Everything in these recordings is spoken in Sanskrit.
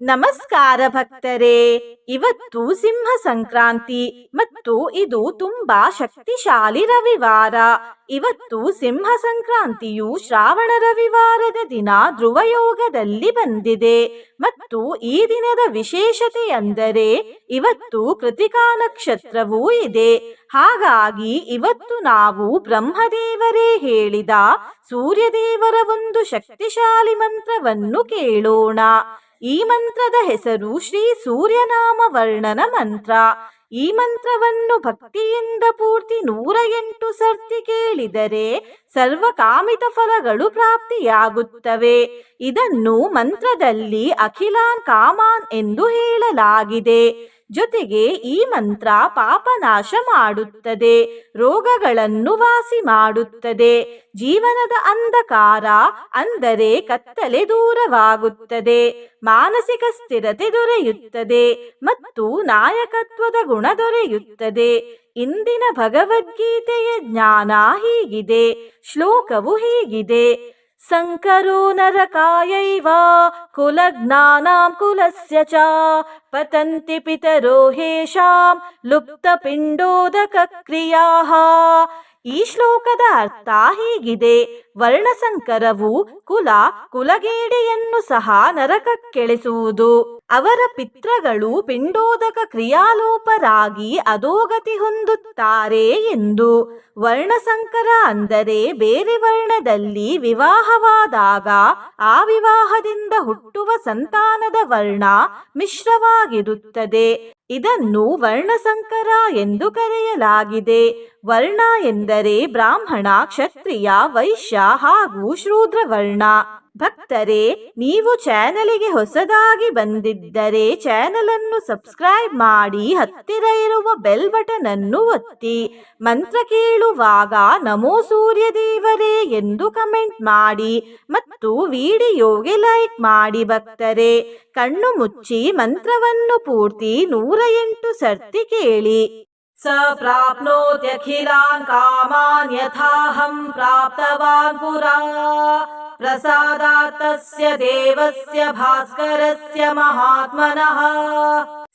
ನಮಸ್ಕಾರ ಭಕ್ತರೇ. ಇವತ್ತು ಸಿಂಹ ಸಂಕ್ರಾಂತಿ ಮತ್ತು ಇದು ತುಂಬಾ ಶಕ್ತಿಶಾಲಿ ರವಿವಾರ. ಇವತ್ತು ಸಿಂಹ ಸಂಕ್ರಾಂತಿಯು ಶ್ರಾವಣ ರವಿವಾರದ ದಿನ ಧ್ರುವಯೋಗದಲ್ಲಿ ಬಂದಿದೆ. ಮತ್ತು ಈ ದಿನದ ವಿಶೇಷತೆ ಅಂದರೆ ಇವತ್ತು ಕೃತಿಕಾ ನಕ್ಷತ್ರವೂ ಇದೆ. ಹಾಗಾಗಿ ಇವತ್ತು ನಾವು ಬ್ರಹ್ಮದೇವರೇ ಹೇಳಿದ ಸೂರ್ಯದೇವರ ಒಂದು ಶಕ್ತಿಶಾಲಿ ಮಂತ್ರವನ್ನು ಕೇಳೋಣ. ಈ ಮಂತ್ರದ ಹೆಸರು ಶ್ರೀ ಸೂರ್ಯನಾಮ ವರ್ಣನ ಮಂತ್ರ. ಈ ಮಂತ್ರವನ್ನು ಭಕ್ತಿಯಿಂದ ಪೂರ್ತಿ ನೂರ ಎಂಟು ಸರ್ತಿ ಕೇಳಿದರೆ ಸರ್ವ ಕಾಮಿತ ಫಲಗಳು ಪ್ರಾಪ್ತಿಯಾಗುತ್ತವೆ. ಇದನ್ನು ಮಂತ್ರದಲ್ಲಿ ಅಖಿಲಾನ್ ಕಾಮಾನ್ ಎಂದು ಹೇಳಲಾಗಿದೆ. ಜೊತೆಗೆ ಈ ಮಂತ್ರ ಪಾಪನಾಶ ಮಾಡುತ್ತದೆ, ರೋಗಗಳನ್ನು ವಾಸಿ ಮಾಡುತ್ತದೆ, ಜೀವನದ ಅಂಧಕಾರ ಅಂದರೆ ಕತ್ತಲೆ ದೂರವಾಗುತ್ತದೆ, ಮಾನಸಿಕ ಸ್ಥಿರತೆ ದೊರೆಯುತ್ತದೆ ಮತ್ತು ನಾಯಕತ್ವದ ಗುಣ ದೊರೆಯುತ್ತದೆ. ಇಂದಿನ ಭಗವದ್ಗೀತೆಯ ಜ್ಞಾನ ಹೀಗಿದೆ, ಶ್ಲೋಕವು ಹೀಗಿದೆ. सङ्करो नरकायैव कुलज्ञानां कुलस्य च पतन्ति पितरो हेषां लुप्तपिण्डोदकक्रियाः। ಈ ಶ್ಲೋಕದ ಅರ್ಥ ಹೀಗಿದೆ. ವರ್ಣಸಂಕರವು ಕುಲ, ಕುಲಗೇಡಿಯನ್ನು ಸಹ ನರಕಕ್ಕೆಳಿಸುವುದು. ಅವರ ಪಿತ್ರಗಳು ಪಿಂಡೋದಕ ಕ್ರಿಯಾಲೋಪರಾಗಿ ಅಧೋಗತಿ ಹೊಂದುತ್ತಾರೆ ಎಂದು. ವರ್ಣಸಂಕರ ಅಂದರೆ ಬೇರೆ ವರ್ಣದಲ್ಲಿ ವಿವಾಹವಾದಾಗ ಆ ವಿವಾಹದಿಂದ ಹುಟ್ಟುವ ಸಂತಾನದ ವರ್ಣ ಮಿಶ್ರವಾಗಿರುತ್ತದೆ. ಇದನ್ನು ವರ್ಣಸಂಕರ ಎಂದು ಕರೆಯಲಾಗಿದೆ. ವರ್ಣ ಎಂದರೆ ಬ್ರಾಹ್ಮಣ ಕ್ಷತ್ರಿಯ ವೈಶ್ಯ ಹಾಗೂ ಶೂದ್ರ ವರ್ಣ ಭಕ್ತರೇ, ನೀವು ಚಾನಲಿಗೆ ಹೊಸದಾಗಿ ಬಂದಿದ್ದರೆ ಚಾನಲ್ ಅನ್ನು ಸಬ್ಸ್ಕ್ರೈಬ್ ಮಾಡಿ, ಹತ್ತಿರ ಇರುವ ಬೆಲ್ ಬಟನ್ ಅನ್ನು ಒತ್ತಿ, ಮಂತ್ರ ಕೇಳುವಾಗ ನಮೋ ಸೂರ್ಯ ದೇವರೇ ಎಂದು ಕಮೆಂಟ್ ಮಾಡಿ ಮತ್ತು ವಿಡಿಯೋಗೆ ಲೈಕ್ ಮಾಡಿ ಭಕ್ತರೇ. ಕಣ್ಣು ಮುಚ್ಚಿ ಮಂತ್ರವನ್ನು ಪೂರ್ತಿ ನೂರ ಎಂಟು ಸರ್ತಿ ಕೇಳಿ. स प्राप्नोत्यखिलान् कामान् यथाहम् प्राप्तवान् पुरा। प्रसादा तस्य देवस्य भास्करस्य महात्मनः।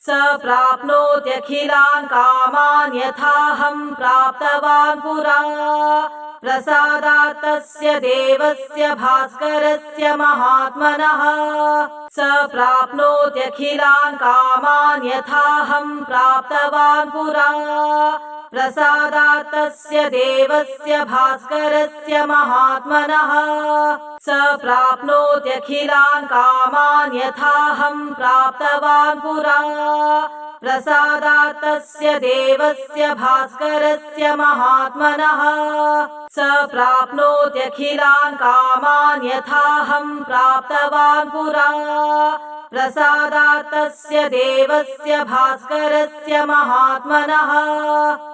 स प्राप्नोत्यखिलान् कामान् यथाहम् प्राप्तवान् पुरा। प्रसादात्तस्य देवस्य भास्करस्य महात्मनः। स प्राप्नोत्यखिलान् कामान् यथाहं प्राप्तवान् पुरा। प्रसादात्तस्य देवस्य भास्करस्य महात्मनः। स प्राप्नोत्यखिलान् कामान् यथाहं प्राप्तवान् पुरा प्रसादात्तस्य देवस्य भास्करस्य महात्मनः। स प्राप्नोत्यखिलान् कामान् यथाहं प्राप्तवान् पुरा। प्रसादात्तस्य देवस्य भास्करस्य महात्मनः।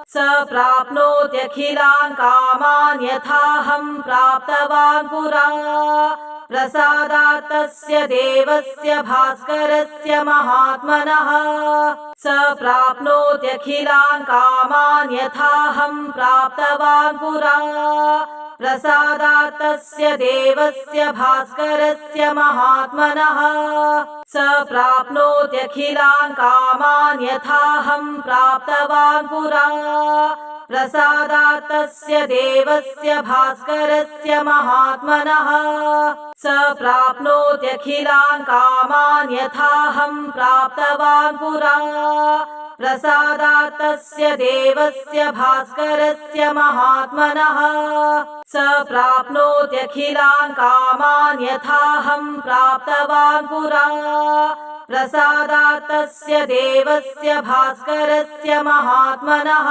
स प्राप्नोत्यखिलान् कामान् यथाहं प्राप्तवान् पुरा प्रसादात्तस्य देवस्य भास्करस्य महात्मनः। स प्राप्नोत्यखिलान् कामान् यथाहं प्राप्तवान् पुरा। प्रसादात्तस्य देवस्य भास्करस्य महात्मनः। स प्राप्नोत्यखिलान् कामान् यथाहं प्राप्तवान् पुरा प्रसादात्तस्य देवस्य भास्करस्य महात्मनः। स प्राप्नोत्यखिलान् कामान् यथाहं प्राप्तवान् पुरा। प्रसादात्तस्य देवस्य भास्करस्य महात्मनः। स प्राप्नोत्यखिलान् कामान् यथाहं प्राप्तवान् पुरा प्रसादात्तस्य देवस्य भास्करस्य महात्मनः।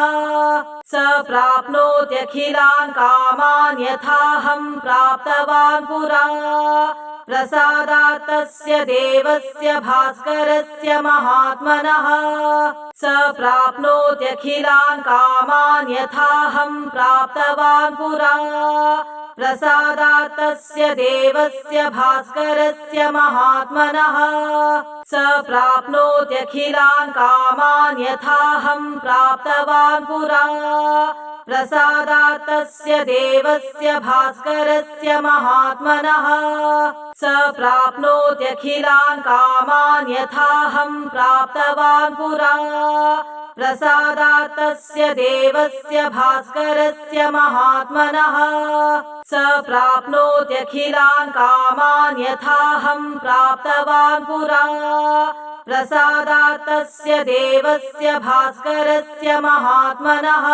स प्राप्नोत्यखिलान् कामान् यथाहं प्राप्तवान् पुरा। प्रसादात्तस्य देवस्य भास्करस्य महात्मनः। स प्राप्नोत्यखिलान् कामान् यथाहं प्राप्तवान् पुरा प्रसादात्तस्य देवस्य भास्करस्य महात्मनः। स प्राप्नोत्यखिलान् कामान् यथाहं प्राप्तवान् पुरा। प्रसादात्तस्य देवस्य भास्करस्य महात्मनः। स प्राप्नोत्यखिलान् कामान् यथाहम् प्राप्तवान् पुरा प्रसादात्तस्य देवस्य भास्करस्य महात्मनः। स प्राप्नोत्यखिलान् कामान् यथाहम् प्राप्तवान् पुरा। प्रसादात्तस्य देवस्य भास्करस्य महात्मनः।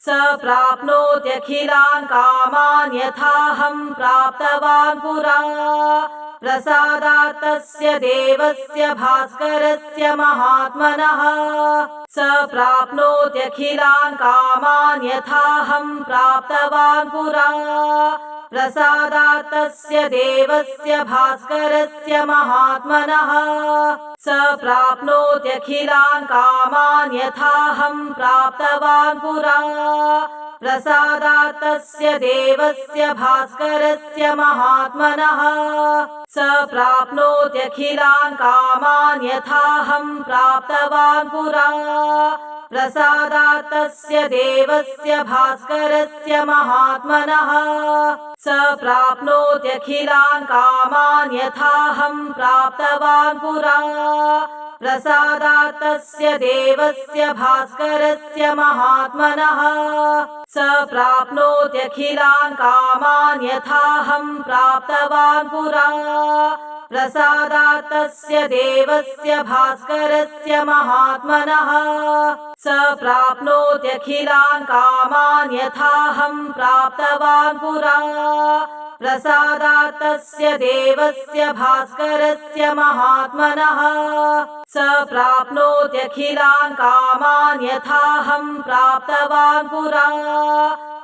स प्राप्नोत्यखिलान् कामान् यथाहम् प्राप्तवान् पुरा प्रसादात्तस्य देवस्य भास्करस्य महात्मनः। स प्राप्नोत्यखिलान् कामान् यथाहम् प्राप्तवान् पुरा। प्रसादात्तस्य देवस्य भास्करस्य महात्मनः। स प्राप्नोत्यखिलान् कामान् यथाहम् प्राप्तवान् पुरा प्रसादात्तस्य देवस्य भास्करस्य महात्मनः। स प्राप्नोत्यखिलान् कामान् यथाहम् प्राप्तवान् पुरा। प्रसादात्तस्य देवस्य भास्करस्य महात्मनः। स प्राप्नोत्यखिलान् कामान् यथाहम् प्राप्तवान् पुरा प्रसादात्तस्य देवस्य भास्करस्य महात्मनः। स प्राप्नोत्यखिलान् कामान् यथाहम् प्राप्तवान् पुरा। प्रसादात्तस्य देवस्य भास्करस्य महात्मनः। स प्राप्नोत्यखिलान् कामान् यथाहम् प्राप्तवान् पुरा प्रसादात्तस्य देवस्य भास्करस्य महात्मनः। स प्राप्नोत्यखिलान् कामान् यथाहम् प्राप्तवान् पुरा।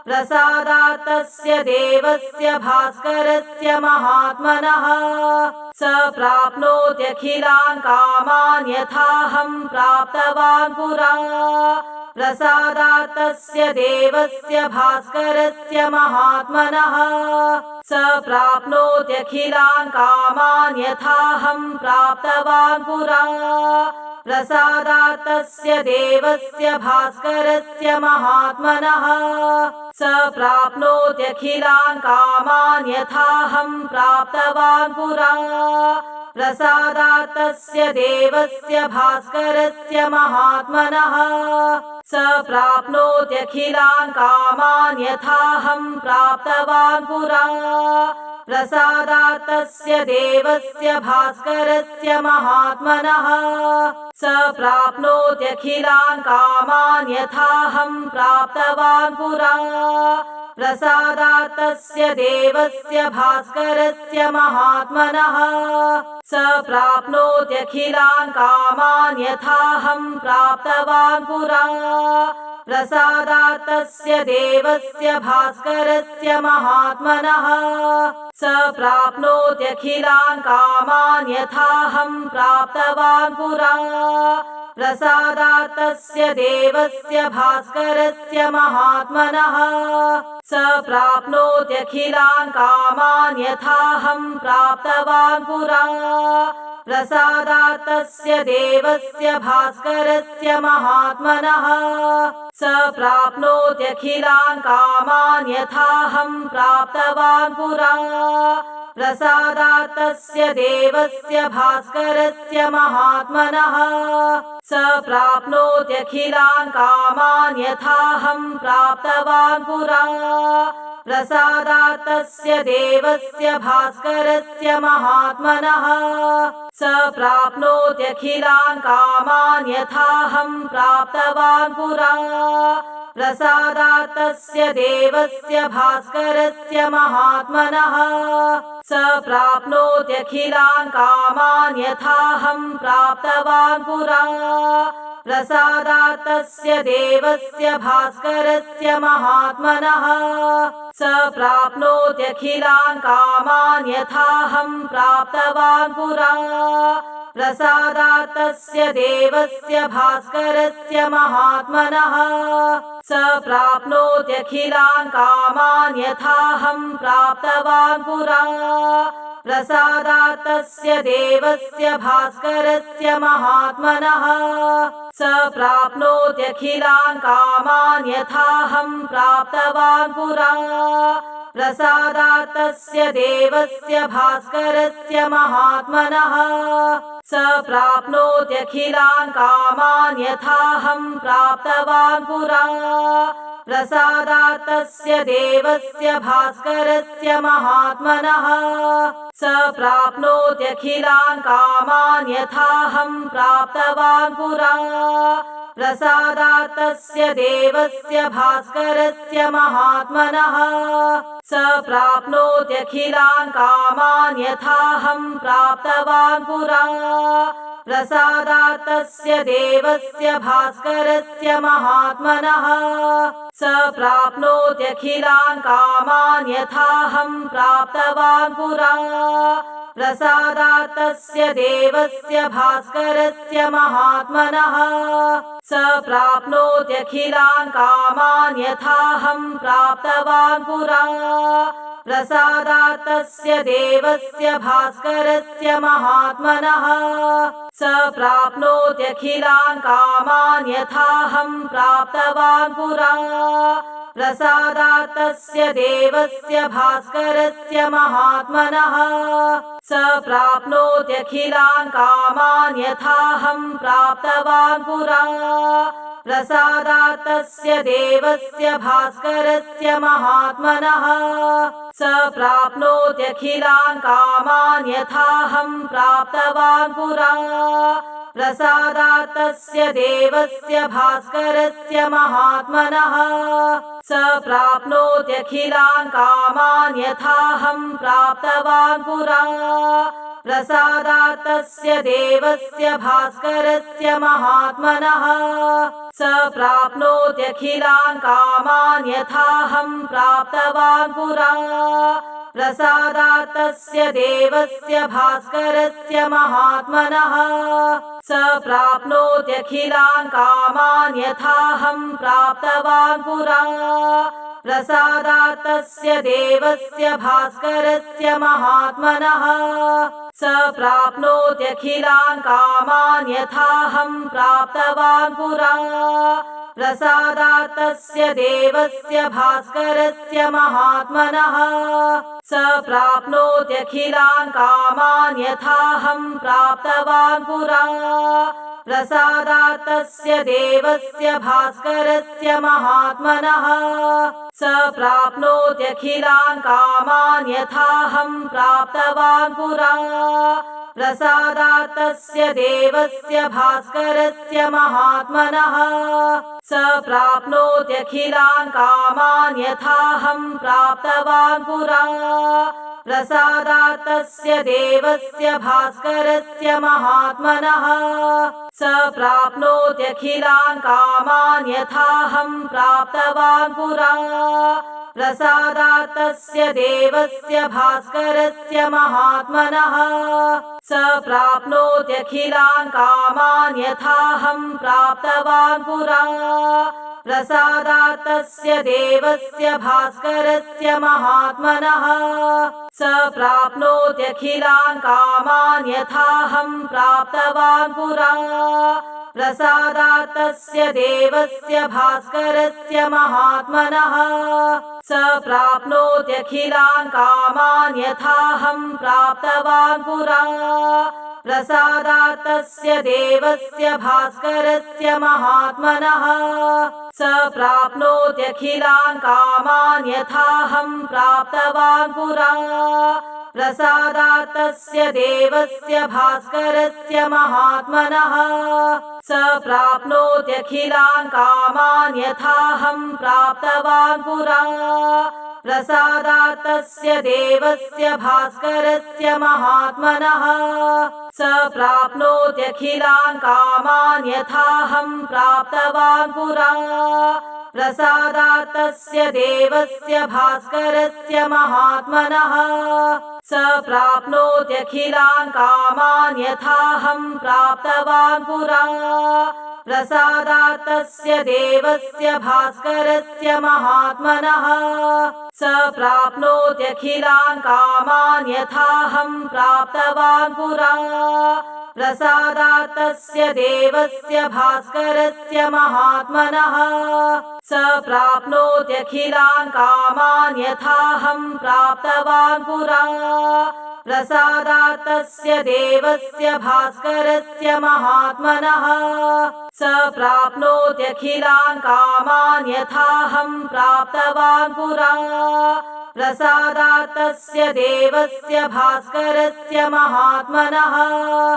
प्रसादात्तस्य देवस्य भास्करस्य महात्मनः। स प्राप्नोत्यखिलान् कामान् यथाहम् प्राप्तवान् पुरा प्रसादात्तस्य देवस्य भास्करस्य महात्मनः। स प्राप्नोत्यखिलान् कामान् यथाहम् प्राप्तवान् पुरा। प्रसादात्तस्य देवस्य भास्करस्य महात्मनः। स प्राप्नोत्यखिलान् कामान् यथाहम् प्राप्तवान् पुरा। प्रसादात्तस्य देवस्य भास्करस्य महात्मनः स प्राप्नोत्यखिलान् कामान् यथाहम् प्राप्तवान् पुरा। प्रसादात्तस्य देवस्य भास्करस्य महात्मनः। स प्राप्नोत्यखिलान् कामान् यथाहम् प्राप्तवान् पुरा प्रसादात्तस्य देवस्य भास्करस्य महात्मनः। स प्राप्नोत्यखिलान् कामान् यथाहम् प्राप्तवान् पुरा। प्रसादात्तस्य देवस्य भास्करस्य महात्मनः। स प्राप्नोत्यखिलान् कामान् यथाहम् प्राप्तवान् पुरा प्रसादात्तस्य देवस्य भास्करस्य महात्मनः। स प्राप्नोत्यखिलान् कामान् यथाहम् प्राप्तवान् पुरा। प्रसादात्तस्य देवस्य भास्करस्य महात्मनः। स प्राप्नोत्यखिलान् कामान् यथाहम् प्राप्तवान् पुरा प्रसादात्तस्य देवस्य भास्करस्य महात्मनः। स प्राप्नोत्यखिलान् कामान् यथाहम् प्राप्तवान् पुरा। प्रसादात्तस्य देवस्य भास्करस्य महात्मनः। स प्राप्नोत्यखिलान् कामान् यथाहम् प्राप्तवान् पुरा प्रसादात्तस्य देवस्य भास्करस्य महात्मनः। स प्राप्नोत्यखिलान् कामान् यथाहम् प्राप्तवान् पुरा। प्रसादात्तस्य देवस्य भास्करस्य महात्मनः। स प्राप्नोत्यखिलान् कामान् यथाहम् प्राप्तवान् पुरा प्रसादात्तस्य देवस्य भास्करस्य महात्मनः। स प्राप्नोत्यखिलान् कामान् यथाहम् प्राप्तवान् पुरा। प्रसादात्तस्य देवस्य भास्करस्य महात्मनः। स प्राप्नोत्यखिलान् कामान् यथाहम् प्राप्तवान् पुरा। प्रसादात्तस्य देवस्य भास्करस्य महात्मनः स प्राप्नोत्यखिलान् कामान् यथाहम् प्राप्तवान् पुरा। प्रसादात्तस्य देवस्य भास्करस्य महात्मनः। स प्राप्नोत्यखिलान् कामान् यथाहम् प्राप्तवान् पुरा प्रसादात्तस्य देवस्य भास्करस्य महात्मनः। स प्राप्नोत्यखिलान् कामान् यथाहम् प्राप्तवान् पुरा। प्रसादात्तस्य देवस्य भास्करस्य महात्मनः। स प्राप्नोत्यखिलान् कामान् यथाहम् प्राप्तवान् पुरा प्रसादात्तस्य देवस्य भास्करस्य महात्मनः। स प्राप्नोत्यखिलान् कामान् यथाहम् प्राप्तवान् पुरा। प्रसादात्तस्य देवस्य भास्करस्य महात्मनः। स प्राप्नोत्यखिलान् कामान् यथाहम् प्राप्तवान् पुरा प्रसादात्तस्य देवस्य भास्करस्य महात्मनः। स प्राप्नोत्यखिलान् कामान् यथाहम् प्राप्तवान् पुरा। प्रसादात्तस्य देवस्य भास्करस्य महात्मनः। स प्राप्नोत्यखिलान् कामान् यथाहम् प्राप्तवान् पुरा प्रसादात्तस्य देवस्य भास्करस्य महात्मनः। स प्राप्नोत्यखिलान् कामान् यथाहम् प्राप्तवान् पुरा। प्रसादात्तस्य देवस्य भास्करस्य महात्मनः। स प्राप्नोत्यखिलान् कामान् यथाहम् प्राप्तवान् पुरा प्रसादात्तस्य देवस्य भास्करस्य महात्मनः। स प्राप्नोत्यखिलान् कामान् यथाहम् प्राप्तवान् पुरा। प्रसादात्तस्य देवस्य भास्करस्य महात्मनः। स प्राप्नोत्यखिलान् कामान् यथाहम् प्राप्तवान् पुरा प्रसादात्तस्य देवस्य भास्करस्य महात्मनः। स प्राप्नोत्यखिलान् कामान् यथाहम् प्राप्तवान् पुरा। प्रसादात्तस्य देवस्य भास्करस्य महात्मनः। स प्राप्नोत्यखिलान् कामान् यथाहम् प्राप्तवान् पुरा प्रसादात्तस्य देवस्य भास्करस्य महात्मनः। स प्राप्नोत्यखिलान् कामान् यथाहम् प्राप्तवान् पुरा। प्रसादात्तस्य देवस्य भास्करस्य महात्मनः। स प्राप्नोत्यखिलान् कामान् यथाहम् प्राप्तवान् पुरा प्रसादात्तस्य देवस्य भास्करस्य महात्मनः। स प्राप्नोत्यखिलान् कामान् यथाहम् प्राप्तवान् पुरा। प्रसादात्तस्य देवस्य भास्करस्य महात्मनः। स प्राप्नोत्यखिलान् कामान् यथाहम् प्राप्तवान् पुरा प्रसादात्तस्य देवस्य भास्करस्य महात्मनः। स प्राप्नोत्यखिलान् कामान् यथाहम् प्राप्तवान् पुरा। प्रसादात्तस्य देवस्य भास्करस्य महात्मनः। स प्राप्नोत्यखिलान् कामान् यथाहम् प्राप्तवान् पुरा प्रसादात्तस्य देवस्य भास्करस्य महात्मनः। स प्राप्नोत्यखिलान् कामान् यथाहम् प्राप्तवान् पुरा। प्रसादात्तस्य देवस्य भास्करस्य महात्मनः। स प्राप्नोत्यखिलान् कामान् यथाहम् प्राप्तवान् पुरा प्रसादात्तस्य देवस्य भास्करस्य महात्मनः। स प्राप्नोत्यखिलान् कामान् यथाहम् प्राप्तवान् पुरा। प्रसादात्तस्य देवस्य भास्करस्य महात्मनः। स प्राप्नोत्यखिलान् कामान् यथाहम् प्राप्तवान् पुरा प्रसादात्तस्य देवस्य भास्करस्य महात्मनः। स प्राप्नोत्यखिलान् कामान् यथाहम् प्राप्तवान् पुरा। प्रसादात्तस्य देवस्य भास्करस्य महात्मनः। स प्राप्नोत्यखिलान् कामान् यथाहम् प्राप्तवान् पुरा प्रसादात्तस्य देवस्य भास्करस्य महात्मनः।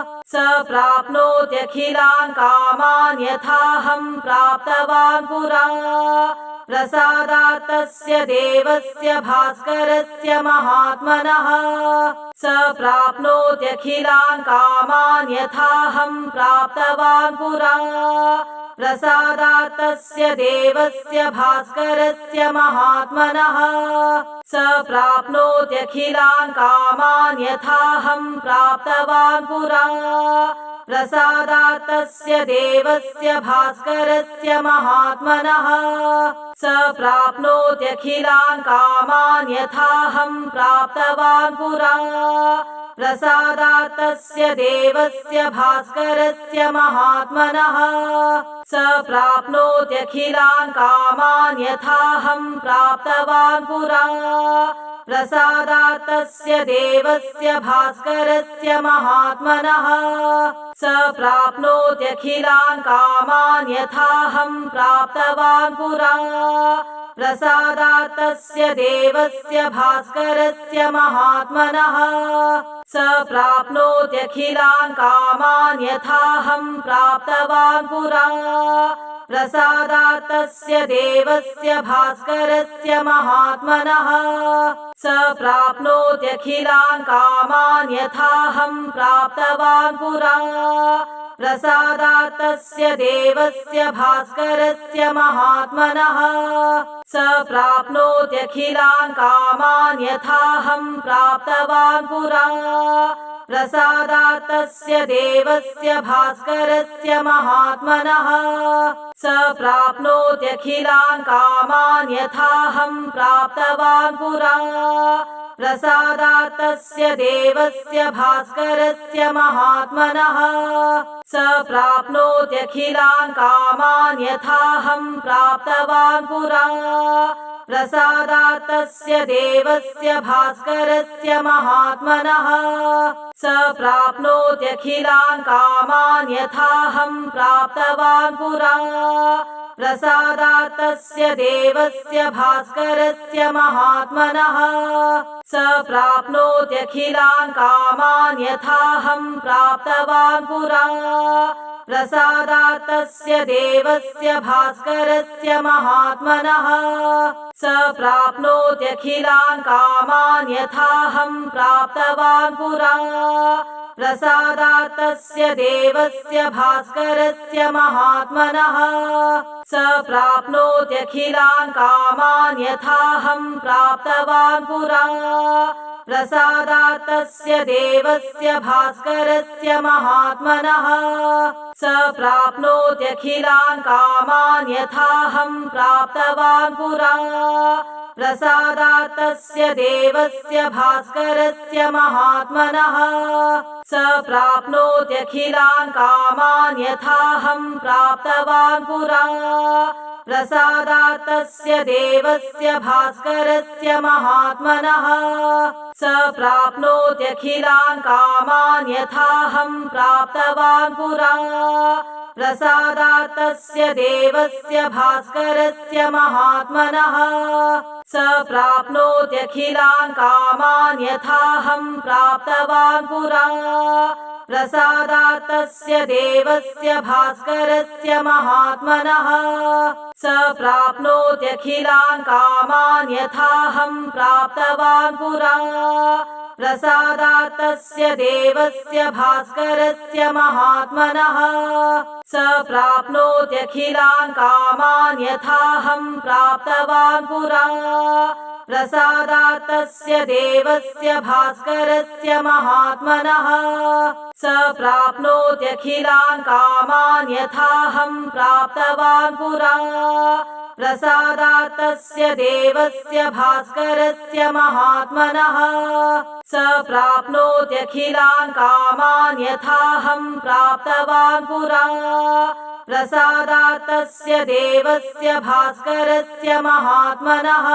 स प्राप्नोत्यखिलान् कामान् यथाहम् प्राप्तवान् पुरा। प्रसादात्तस्य देवस्य भास्करस्य महात्मनः। स प्राप्नोत्यखिलान् कामान् यथाहम् प्राप्तवान् पुरा प्रसादात्तस्य देवस्य भास्करस्य महात्मनः। स प्राप्नोत्यखिलान् कामान् यथाहम् प्राप्तवान् पुरा। प्रसादात्तस्य देवस्य भास्करस्य महात्मनः। स प्राप्नोत्यखिलान् कामान् यथाहम् प्राप्तवान् पुरा प्रसादात्तस्य देवस्य भास्करस्य महात्मनः। स प्राप्नोत्यखिलान् कामान् यथाहम् प्राप्तवान् पुरा। प्रसादात्तस्य देवस्य भास्करस्य महात्मनः। स प्राप्नोत्यखिलान् कामान् यथाहम् प्राप्तवान् पुरा। प्रसादात्तस्य देवस्य भास्करस्य महात्मनः स प्राप्नोत्यखिलान् कामान् यथाहम् प्राप्तवान् पुरा। प्रसादात्तस्य देवस्य भास्करस्य महात्मनः। स प्राप्नोत्यखिलान् कामान् यथाहम् प्राप्तवान् पुरा प्रसादात्तस्य देवस्य भास्करस्य महात्मनः। स प्राप्नोत्यखिलान् कामान् यथाहम् प्राप्तवान् पुरा प्रसादात्तस्य देवस्य भास्करस्य महात्मनः। स प्राप्नोत्यखिलान् कामान् यथाहम् प्राप्तवान् पुरा। प्रसादात्तस्य देवस्य भास्करस्य महात्मनः। स प्राप्नोत्यखिलान् कामान् यथाहम् प्राप्तवान् पुरा प्रसादात्तस्य देवस्य भास्करस्य महात्मनः। स प्राप्नोत्यखिलान् कामान् यथाहम् प्राप्तवान् पुरा। प्रसादात्तस्य देवस्य भास्करस्य महात्मनः। स प्राप्नोत्यखिलान् कामान् यथाहम् प्राप्तवान् पुरा प्रसादात्तस्य देवस्य भास्करस्य महात्मनः। स प्राप्नोत्यखिलान् कामान् यथाहम् प्राप्तवान् पुरा। प्रसादात्तस्य देवस्य भास्करस्य महात्मनः। स प्राप्नोत्यखिलान् कामान् यथाहम् प्राप्तवान् पुरा प्रसादात्तस्य देवस्य भास्करस्य महात्मनः। स प्राप्नोत्यखिलान् कामान् यथाहम् प्राप्तवान् पुरा। प्रसादात्तस्य देवस्य भास्करस्य महात्मनः। स प्राप्नोत्यखिलान् कामान् यथाहम् प्राप्तवान् पुरा प्रसादात्तस्य देवस्य भास्करस्य महात्मनः स प्राप्नोत्यखिलान् कामान् यथाहम् प्राप्तवान् पुरा। प्रसादात्तस्य देवस्य भास्करस्य महात्मनः स प्राप्नोत्यखिलान् कामान् यथाहम् प्राप्तवान् पुरा प्रसादात्तस्य देवस्य भास्करस्य महात्मनः। स प्राप्नोत्यखिलान् कामान् यथाहम् प्राप्तवान् पुरा। प्रसादात्तस्य देवस्य भास्करस्य महात्मनः। स प्राप्नोत्यखिलान् कामान् यथाहम् प्राप्तवान् पुरा प्रसादात्तस्य देवस्य भास्करस्य महात्मनः। स प्राप्नोत्यखिलान् कामान् यथाहम् प्राप्तवान् पुरा। प्रसादात्तस्य देवस्य भास्करस्य महात्मनः। स प्राप्नोत्यखिलान् कामान् यथाहम् प्राप्तवान् पुरा प्रसादात्तस्य देवस्य भास्करस्य महात्मनः।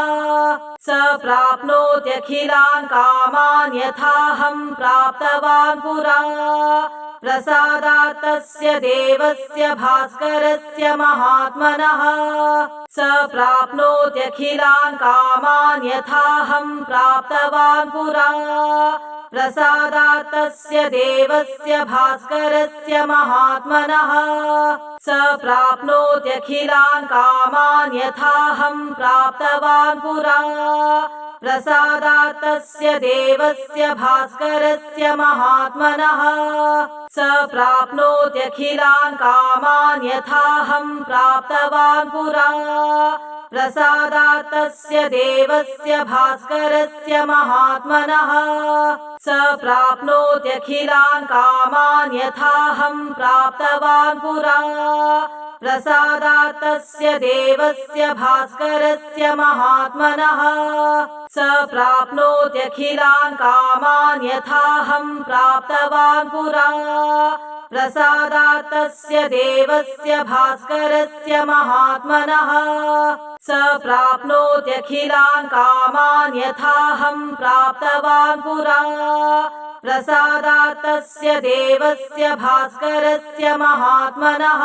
स प्राप्नोत्यखिलान् कामान् यथाहम् प्राप्तवान् पुरा। प्रसादात्तस्य देवस्य भास्करस्य महात्मनः। स प्राप्नोत्यखिलान् कामान् यथाहम् प्राप्तवान् पुरा प्रसादात्तस्य देवस्य भास्करस्य महात्मनः। स प्राप्नोत्यखिलान् कामान् यथाहम् प्राप्तवान् पुरा। प्रसादात्तस्य देवस्य भास्करस्य महात्मनः। स प्राप्नोत्यखिलान् कामान् यथाहम् प्राप्तवान् पुरा प्रसादात्तस्य देवस्य भास्करस्य महात्मनः। स प्राप्नोत्यखिलान् कामान् यथाहम् प्राप्तवान् पुरा। प्रसादात्तस्य देवस्य भास्करस्य महात्मनः। स प्राप्नोत्यखिलान् कामान् यथाहम् प्राप्तवान् पुरा प्रसादात्तस्य देवस्य भास्करस्य महात्मनः। स प्राप्नोत्यखिलान् कामान् यथाहम् प्राप्तवान् पुरा। प्रसादात्तस्य देवस्य भास्करस्य महात्मनः।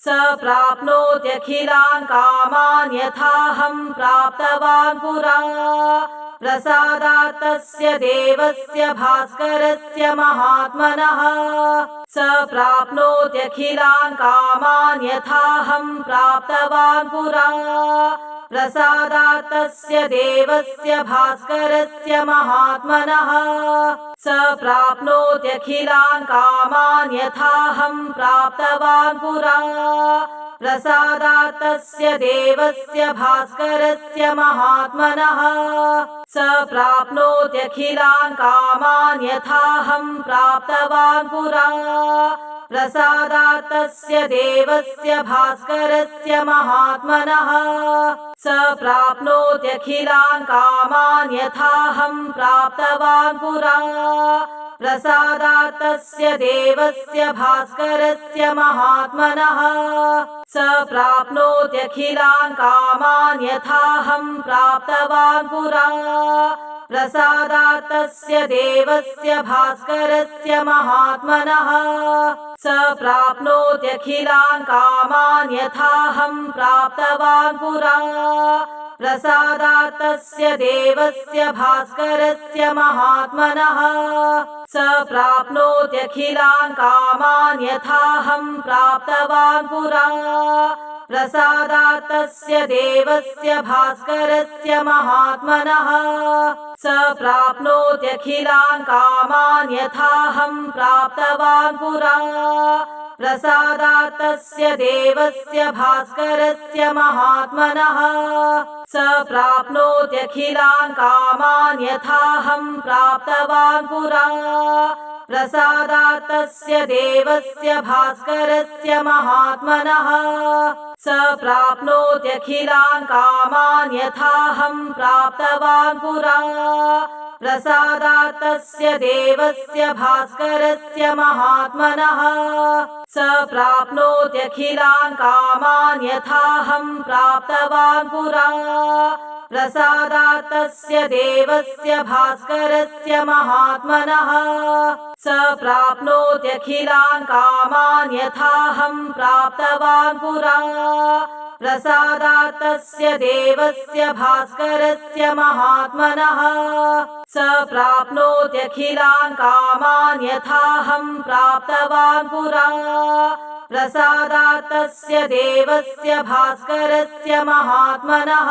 स प्राप्नोत्यखिलान् कामान् यथाहम् प्राप्तवान् पुरा प्रसादात्तस्य देवस्य भास्करस्य महात्मनः। स प्राप्नोत्यखिलान् कामान् यथाहम् प्राप्तवान् पुरा। प्रसादात्तस्य देवस्य भास्करस्य महात्मनः। स प्राप्नोत्यखिलान् कामान् यथाहम् प्राप्तवान् पुरा प्रसादात्तस्य देवस्य भास्करस्य महात्मनः। स प्राप्नोत्यखिलान् कामान् यथाहम् प्राप्तवान् पुरा। प्रसादात्तस्य देवस्य भास्करस्य महात्मनः। स प्राप्नोत्यखिलान् कामान् यथाहम् प्राप्तवान् पुरा प्रसादात्तस्य देवस्य भास्करस्य महात्मनः। स प्राप्नोत्यखिलान् कामान् यथाहम् प्राप्तवान् पुरा। प्रसादात्तस्य देवस्य भास्करस्य महात्मनः। स प्राप्नोत्यखिलान् कामान् यथाहम् प्राप्तवान् पुरा प्रसादात्तस्य देवस्य भास्करस्य महात्मनः स प्राप्नोत्यखिलान् कामान् यथाहम् प्राप्तवान् पुरा। प्रसादात्तस्य देवस्य भास्करस्य महात्मनः स प्राप्नोत्यखिलान् कामान् यथाहम् प्राप्तवान् पुरा प्रसादात्तस्य देवस्य भास्करस्य महात्मनः स प्राप्नोत्यखिलान् कामान् यथाहम् प्राप्तवान् पुरा। प्रसादात्तस्य देवस्य भास्करस्य महात्मनः स प्राप्नोत्यखिलान् कामान् यथाहम् प्राप्तवान् पुरा प्रसादात्तस्य देवस्य भास्करस्य महात्मनः। स प्राप्नोत्यखिलान् कामान् यथाहम् प्राप्तवान् पुरा। प्रसादात्तस्य देवस्य भास्करस्य महात्मनः। स प्राप्नोत्यखिलान् कामान् यथाहम् प्राप्तवान् पुरा प्रसादात्तस्य देवस्य भास्करस्य महात्मनः। स प्राप्नोत्यखिलान् कामान् यथाहम् प्राप्तवान् पुरा। प्रसादात्तस्य देवस्य भास्करस्य महात्मनः